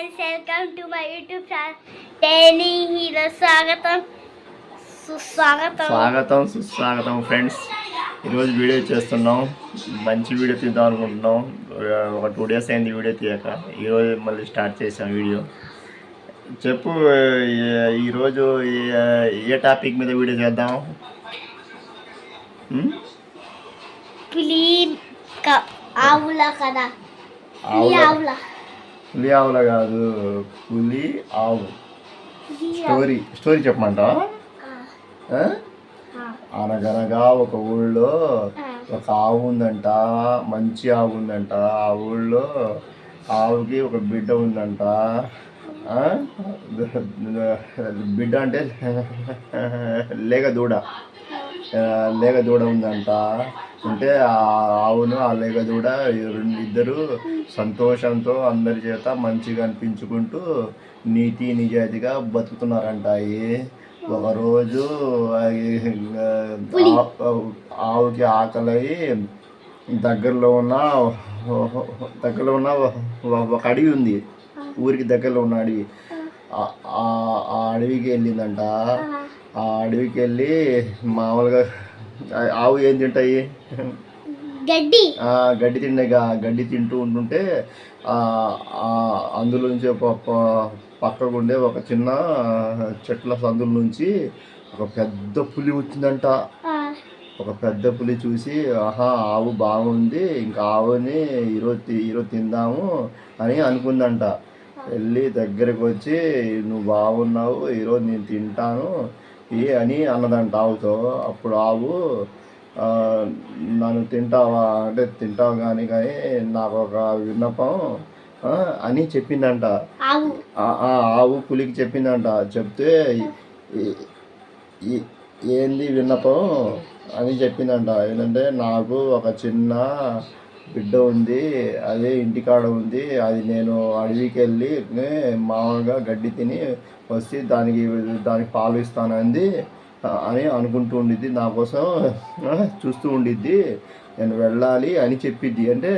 Friends welcome to my YouTube channel daily hero స్వాగతం సుస్వాగతం స్వాగతం సుస్వాగతం ఫ్రెండ్స్ ఈరోజు వీడియో చేస్తున్నాం మంచి వీడియో తీద్దాం అనుకుంటున్నాం ఒక టూ డేస్ అయింది వీడియో తీయక ఈరోజు మళ్ళీ స్టార్ట్ చేసాం వీడియో చెప్పు ఏ- ఈరోజు ఏ- ఏ టాపిక్ మీద వీడియో చేద్దాం ఉమ్? పులి క- ఆవుల కదా పులి ఆవుల ఆవుల పులి ఆవుల కాదు పులి ఆవు స్టోరీ స్టోరీ? ఆ, అనగనగా ఒక ఊళ్ళో. ఒక ఆవు ఉందంట మంచి ఆవు ఉందంట ఆ ఊళ్ళో ఆవుకి ఒక బిడ్డ ఉందంట? బిడ్డ అంటే లేక దూడ లేక దూడ ఉందంట. అంటే ఆ ఆవును ఆ లేక దూడ ఇద్దరు సంతోషంతో అందరి చేత మంచిగా అనిపించుకుంటూ నీతి నిజాయితీగా బతుకుతున్నారంట. అవి ఒకరోజు ఆవుకి ఆకలి దగ్గరలో ఉన్న దగ్గరలో ఉన్న ఒక అడవి ఉంది. ఊరికి దగ్గరలో ఉన్న అడవి. ఆ. అడవికి వెళ్ళిందంట. ఆ అడవికి వెళ్ళి మామూలుగా ఆవు ఏం తింటాయి? గడ్డి. గడ్డి తిండగా గడ్డి తింటూ ఉంటుంటే ఒక ప- పక్కకు ఉండే ఒక చిన్న చెట్ల సందుల నుంచి ఒక పెద్ద పులి వచ్చిందంట. ఒక పెద్ద పులి చూసి ఆహా ఆవు బాగుంది ఇంకా ఆవుని ఈరోజు ఈరోజు తిందాము అని అనుకుందంట. వెళ్ళి దగ్గరకు వచ్చి నువ్వు బాగున్నావు ఈరోజు నేను తింటాను ఏ అని అన్నదంట ఆవుతో అప్పుడు ఆవు నన్ను తింటావా అంటే తింటావు కానీ కానీ నాకు ఒక విన్నపం అని చెప్పిందంట. ఆవు. ఆ- ఆ ఆవు పులికి చెప్పిందంట. చెప్తే ఏంది విన్నపం అని చెప్పిందంట. ఏంటంటే నాకు ఒక చిన్న బిడ్డ ఉంది అదే ఇంటికాడ ఉంది అది నేను అడవికి వెళ్ళి మామూలుగా గడ్డి తిని వచ్చి దానికి దానికి పాలు ఇస్తానంది అని అనుకుంటూ ఉండిద్ది. నా కోసం చూస్తూ ఉండిద్ది. నేను వెళ్ళాలి అని చెప్పిద్ది. అంటే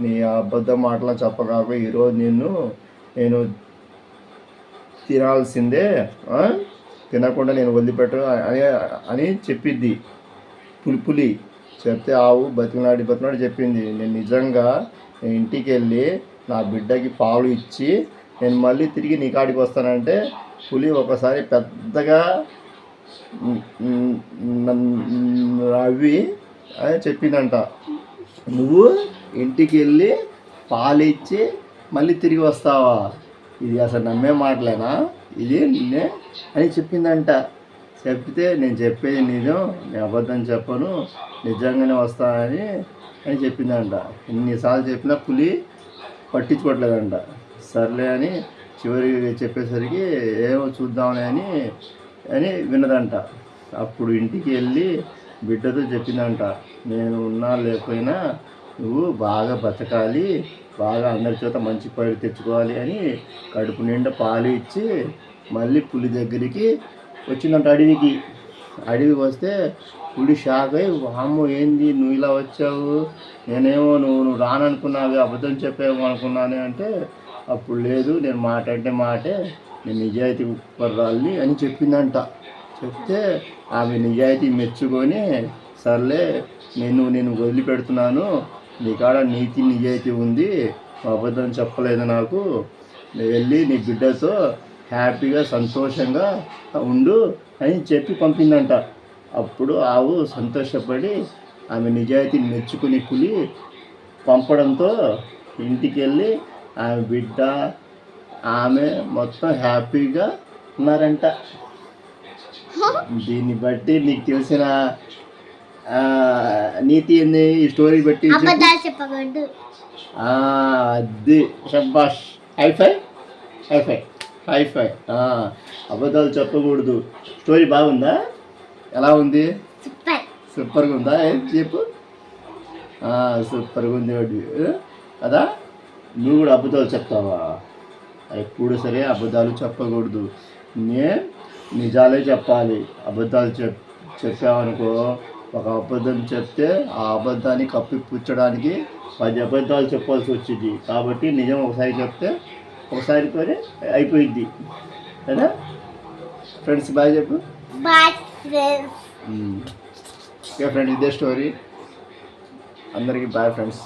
నీ అబద్ధ మాటలు చెప్పగాక ఈరోజు నిన్ను నేను తినాల్సిందే తినకుండా నేను వదిలిపెట్ట అని అని చెప్పిద్ది. పులి పులి. చెప్తే ఆవు బతికినాడి బతికినాడు చెప్పింది. నేను నిజంగా ఇంటికి వెళ్ళి నా బిడ్డకి పాలు ఇచ్చి నేను మళ్ళీ తిరిగి నీ కాడికి వస్తానంటే పులి ఒకసారి పెద్దగా నవ్వి అని చెప్పిందంట. నువ్వు ఇంటికి వెళ్ళి పాలు ఇచ్చి మళ్ళీ తిరిగి వస్తావా? ఇది అసలు నమ్మే మాటలేనా? ఇది నిన్నే అని చెప్పిందంట. చెప్తే నేను చెప్పేది నిజం నేను అబద్ధం చెప్పను నిజంగానే వస్తానని అని చెప్పిందంట. ఇన్నిసార్లు చెప్పినా పులి పట్టించుకోవట్లేదంట. సర్లే అని చివరి చెప్పేసరికి ఏమో చూద్దామని అని అని విన్నదంట. అప్పుడు ఇంటికి వెళ్ళి బిడ్డతో చెప్పిందంట. నేను ఉన్నా లేకపోయినా నువ్వు బాగా బతకాలి బాగా అందరి చేత మంచి పేరు తెచ్చుకోవాలి అని కడుపు నిండా పాలు ఇచ్చి మళ్ళీ పులి దగ్గరికి వచ్చిందంట అడవికి. అడవికి వస్తే పులి షాక్ అయ్యి వామ్మో ఏంది? నువ్వు ఇలా వచ్చావు? నేనేమో నువ్వు నువ్వు రాననుకున్నావు అబద్ధం చెప్పేమో అనుకున్నాను అంటే అప్పుడు లేదు నేను మాట అంటే మాటే నేను నిజాయితీ పర్రాలి అని చెప్పిందంట. చెప్తే ఆమె నిజాయితీ మెచ్చుకొని సర్లే నేను నేను వదిలిపెడుతున్నాను నీ కాడ నీతి నిజాయితీ ఉంది అబద్ధం చెప్పలేదు నాకు వెళ్ళి నీ బిడ్డతో హ్యాపీగా సంతోషంగా ఉండు అని చెప్పి పంపిందంట. అప్పుడు ఆవు సంతోషపడి ఆమె నిజాయితీ మెచ్చుకుని పులి పంపడంతో ఇంటికి వెళ్ళి ఆమె బిడ్డ ఆమె మొత్తం హ్యాపీగా ఉన్నారంట. దీన్ని బట్టి నీకు తెలిసిన నీతి ఏంది? ఈ స్టోరీ బట్టి అది. షబ్బాష్ హైఫై హైఫై హైఫై అబద్ధాలు చెప్పకూడదు. స్టోరీ బాగుందా? ఎలా ఉంది? సూపర్ సూపర్గా ఉందా ఏం చెప్పు? సూపర్గా ఉంది కదా? నువ్వు కూడా అబద్ధాలు చెప్తావా? ఎప్పుడు సరే అబద్ధాలు చెప్పకూడదు. నే నిజాలే చెప్పాలి. అబద్ధాలు చెప్ చెప్పావనుకో ఒక అబద్ధం చెప్తే ఆ అబద్ధాన్ని కప్పిపుచ్చడానికి పది అబద్ధాలు చెప్పాల్సి వచ్చింది. కాబట్టి నిజం ఒకసారి చెప్తే ఒకసారితోనే అయిపోయింది కదా ఫ్రెండ్స్ బాయ్ చెప్పు. ఓకే ఫ్రెండ్ ఇదే స్టోరీ అందరికీ బాయ్ ఫ్రెండ్స్